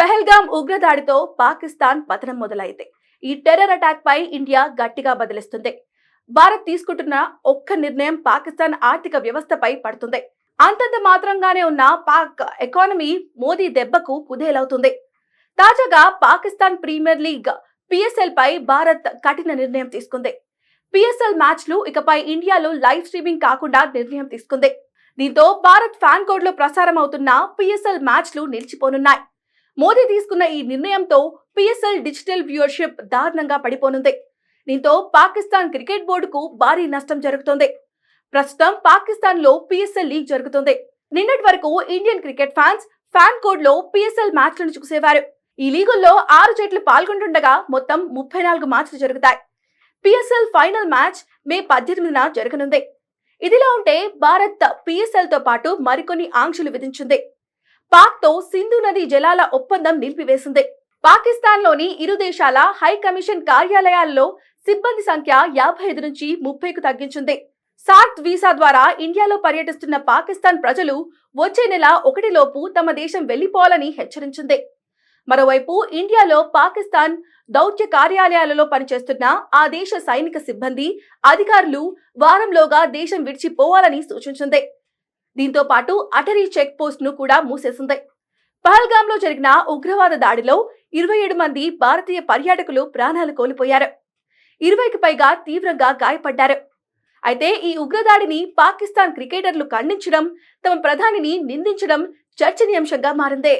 పెహల్గామ్ ఉగ్రదాడితో పాకిస్తాన్ పతనం మొదలైంది. ఈ టెర్రర్ అటాక్ పై ఇండియా గట్టిగా బదిలిస్తుంది. భారత్ తీసుకుంటున్న ఒక్క నిర్ణయం పాకిస్తాన్ ఆర్థిక వ్యవస్థపై పడుతుంది. అంతంత మాత్రంగానే ఉన్న పాక్ ఎకానమీ మోదీ దెబ్బకు కుదేలవుతుంది తాజాగా పాకిస్తాన్ ప్రీమియర్ లీగ్ పిఎస్ఎల్ పై భారత్ కఠిన నిర్ణయం తీసుకుంది. పిఎస్ఎల్ మ్యాచ్లు ఇకపై ఇండియాలో లైవ్ స్ట్రీమింగ్ కాకుండా నిర్ణయం తీసుకుంది. దీంతో భారత్ ఫ్యాన్ కోడ్లో ప్రసారం అవుతున్న పిఎస్ఎల్ మ్యాచ్లు నిలిచిపోనున్నాయి. మోదీ తీసుకున్న ఈ నిర్ణయంతో పిఎస్ఎల్ డిజిటల్ వ్యూవర్షిప్ దారుణంగా పడిపోనుంది. దీంతో పాకిస్తాన్ క్రికెట్ బోర్డుకు భారీ నష్టం జరుగుతోంది. ప్రస్తుతం పాకిస్తాన్లో పిఎస్ఎల్ లీగ్ జరుగుతుంది. నిన్నటి వరకు ఇండియన్ క్రికెట్ ఫ్యాన్స్ ఫ్యాన్ కోడ్లో పిఎస్ఎల్ మ్యాచ్లను చూసేవారు. ఈ లీగుల్లో ఆరు జట్లు పాల్గొంటుండగా మొత్తం ముప్పై నాలుగు మ్యాచ్లు జరుగుతాయి. పిఎస్ఎల్ ఫైనల్ మ్యాచ్ మే పద్దెనిమిదిన జరగనుంది. ఇదిలా ఉంటే భారత్ పిఎస్ఎల్తో పాటు మరికొన్ని ఆంక్షలు విధించింది. పాక్తో సింధు నది జలాల ఒప్పందం నిలిపివేసింది. పాకిస్తాన్లోని ఇరు దేశాల హై కమిషన్ కార్యాలయాల్లో సిబ్బంది సంఖ్య యాభై ఐదు నుంచి ముప్పైకు తగ్గించింది. సార్క్ వీసా ద్వారా ఇండియాలో పర్యటిస్తున్న పాకిస్తాన్ ప్రజలు వచ్చే నెల ఒకటిలోపు తమ దేశం వెళ్ళిపోవాలని హెచ్చరించింది. మరోవైపు ఇండియాలో పాకిస్తాన్ దౌత్య కార్యాలయాలలో పనిచేస్తున్న ఆ దేశ సైనిక సిబ్బంది అధికారులు వారంలోగా దేశం విడిచిపోవాలని సూచించింది. దీంతో పాటు అటరీ చెక్ పోస్ట్ను కూడా మూసేసింది. పహల్గాంలో జరిగిన ఉగ్రవాద దాడిలో ఇరవై ఏడు మంది భారతీయ పర్యాటకులు ప్రాణాలు కోల్పోయారు. ఇరవైకి పైగా తీవ్రంగా గాయపడ్డారు. అయితే ఈ ఉగ్రదాడిని పాకిస్తాన్ క్రికెటర్లు ఖండించడం తమ ప్రధానిని నిందించడం చర్చనీయాంశంగా మారింది.